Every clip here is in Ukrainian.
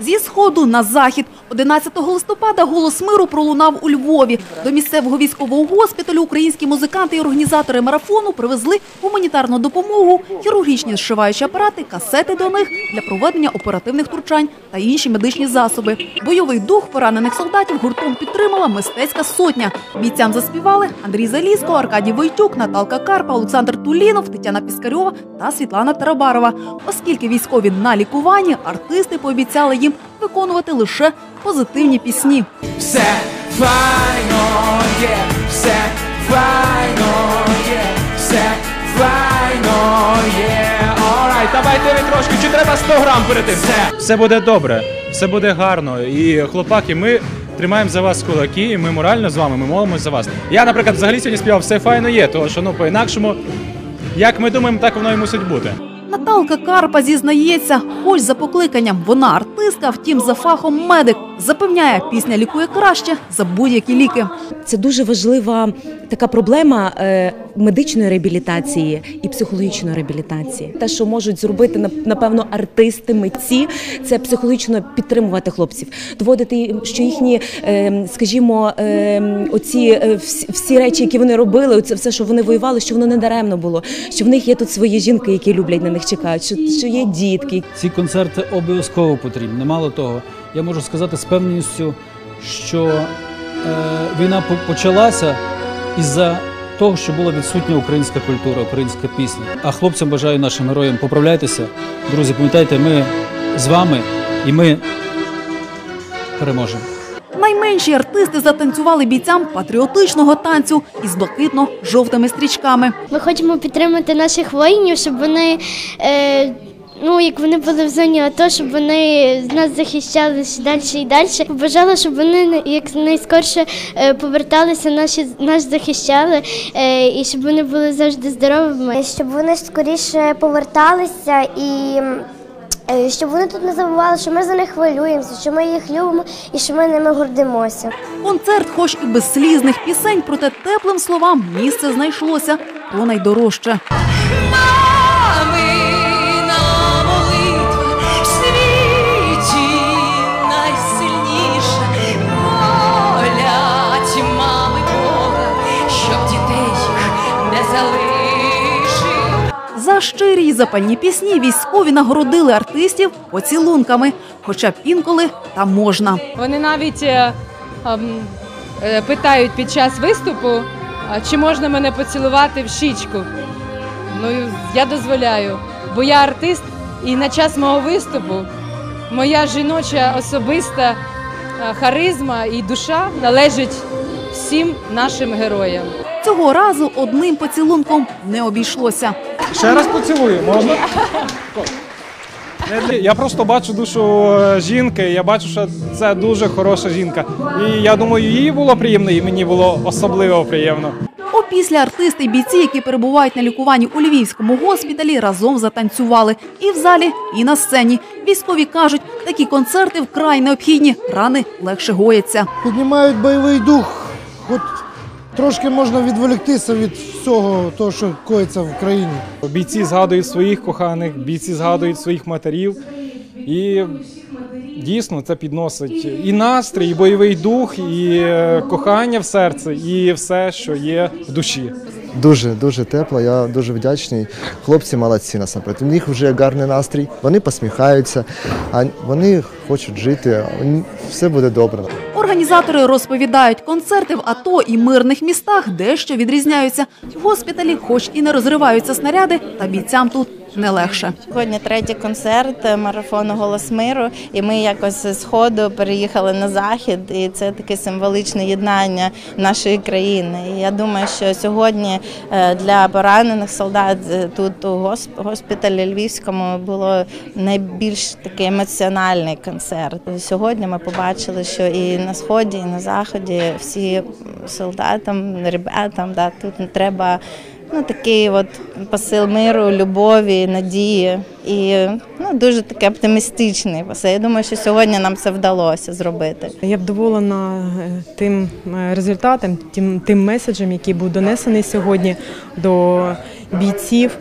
Зі сходу на захід 11 листопада голос миру пролунав у Львові. До місцевого військового госпіталю українські музиканти і організатори марафону привезли гуманітарну допомогу, хірургічні зшиваючі апарати, касети до них для проведення оперативних втручань та інші медичні засоби. Бойовий дух поранених солдатів гуртом підтримала мистецька сотня. Бійцям заспівали Андрій Залізко, Аркадій Войтюк, Наталка Карпа, Олександр Тулінов, Тетяна Піскарьова та Світлана Тарабарова. Оскільки військові на лікуванні, артисти пообіцяли їм виконувати лише позитивні пісні. Все файно є, все файно є, все файно є. Орайт, давайте ви трошки, чи треба 100 грам перед тим? Все. все буде добре, все буде гарно. І хлопаки, ми тримаємо за вас кулаки, і ми морально з вами, ми молимось за вас. Я, наприклад, взагалі сьогодні співав все файно є, тому що ну по-інакшому, як ми думаємо, так воно і мусить бути. Наталка Карпа зізнається, хоч за покликанням вона артистка, втім за фахом медик. Запевняє, пісня лікує краще за будь-які ліки. Це дуже важлива така проблема е, медичної реабілітації і психологічної реабілітації. Те, що можуть зробити нап- напевно артисти, митці, це психологічно підтримувати хлопців, доводити, що їхні, е, скажімо, е, оці е, всі, речі, які вони робили, це все, що вони воювали, що воно не даремно було, що в них є тут свої жінки, які люблять на них чекають, що, що є дітки, Ці концерти обов'язково потрібні. Мало того, я можу сказати з певністю, що е, війна почалася із-за того, що була відсутня українська культура, українська пісня. А хлопцям бажаю нашим героям поправляйтеся. Друзі, пам'ятайте, ми з вами і ми переможемо. Найменші артисти затанцювали бійцям патріотичного танцю із блакитно-жовтими стрічками. Ми хочемо підтримати наших воїнів, щоб вони, е, ну як вони були в зоні АТО, щоб вони нас захищали ще далі і далі. Побажала, щоб вони якнайскорше е, поверталися, наші нас захищали, е, і щоб вони були завжди здоровими. щоб вони скоріше поверталися і е, щоб вони тут не забували, що ми за них хвилюємося, що ми їх любимо і що ми ними гордимося. Концерт, хоч і без слізних пісень, проте теплим словам місце знайшлося про найдорожче. Щирі й запальні пісні військові нагородили артистів поцілунками, хоча б інколи та можна. Вони навіть е, ем, е, питають під час виступу, чи можна мене поцілувати в щічку. Ну, я дозволяю, бо я артист, і на час мого виступу моя жіноча особиста е, харизма і душа належить всім нашим героям. Цього разу одним поцілунком не обійшлося. Ще раз поцілую, можна? Я просто бачу душу е, жінки, я бачу, що це дуже хороша жінка. І я думаю, їй було приємно, і мені було особливо приємно. Опісля артисти й бійці, які перебувають на лікуванні у львівському госпіталі, разом затанцювали і в залі, і на сцені. Військові кажуть, такі концерти вкрай необхідні, рани легше гояться. піднімають бойовий дух, хоч трошки можна відволіктися від всього того, що коїться в країні. Бійці згадують своїх коханих, бійці згадують своїх матерів. І дійсно це підносить і настрій, і бойовий дух, і е, кохання в серце, і все, що є в душі. Дуже дуже тепло. Я дуже вдячний. Хлопці молодці насамперед. У них вже гарний настрій. Вони посміхаються, а вони хочуть жити. Все буде добре. Організатори розповідають, концерти в АТО і мирних містах дещо відрізняються. В госпіталі, хоч і не розриваються снаряди, та бійцям тут не легше. Сьогодні третій концерт е, марафону Голос миру, і ми якось з сходу переїхали на захід, і це таке символичне єднання нашої країни. І я думаю, що сьогодні е, для поранених солдат е, тут у госп- госпіталі Львівському було найбільш такий емоціональний концерт. Сьогодні ми побачили, що і на сході, і на заході всі солдатам, ребятам, да, тут не треба. Ну, такий от посил миру, любові, надії і ну, дуже таке оптимістичний посил. Я думаю, що сьогодні нам це вдалося зробити. Я вдоволена е, тим е, результатом, тим, тим меседжем, який був донесений сьогодні до бійців.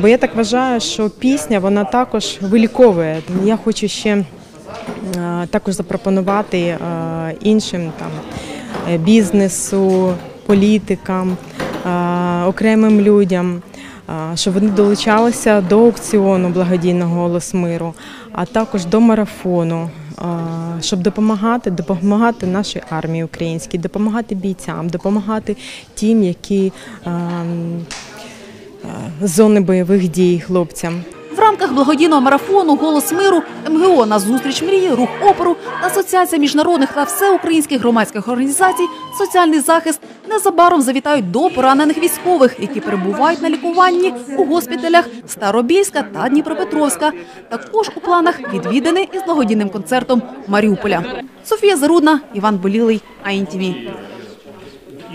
Бо я так вважаю, що пісня вона також виліковує. Я хочу ще е, також запропонувати іншим там бізнесу, політикам, окремим людям. е, Щоб вони долучалися до аукціону благодійного голос миру, а також до марафону, е, щоб допомагати, допомагати нашій армії українській, допомагати бійцям, допомагати тим, які е, зони бойових дій хлопцям. В рамках благодійного марафону Голос миру МГО на зустріч мрії, рух опору та Асоціація міжнародних та всеукраїнських громадських організацій Соціальний захист незабаром завітають до поранених військових, які перебувають на лікуванні у госпіталях Старобільська та Дніпропетровська. Також у планах відвідини із благодійним концертом Маріуполя. Софія Зарудна, Іван Болілий, АІНТВ.